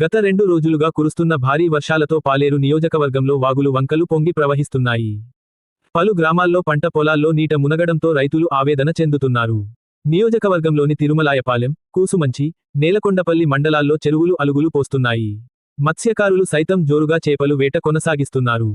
గత రెండు రోజులుగా కురుస్తున్న భారీ వర్షాలతో పాలేరు నియోజకవర్గంలో వాగులు వంకలు పొంగి ప్రవహిస్తున్నాయి. పలు గ్రామాల్లో పంట పొలాల్లో నీట మునగడంతో రైతులు ఆవేదన చెందుతున్నారు. నియోజకవర్గంలోని తిరుమలాయపాలెం కూసుమంచి నేలకొండపల్లి మండలాల్లో చెరువులు అలుగులు పోస్తున్నాయి. మత్స్యకారులు సైతం జోరుగా చేపలు వేట కొనసాగిస్తున్నారు.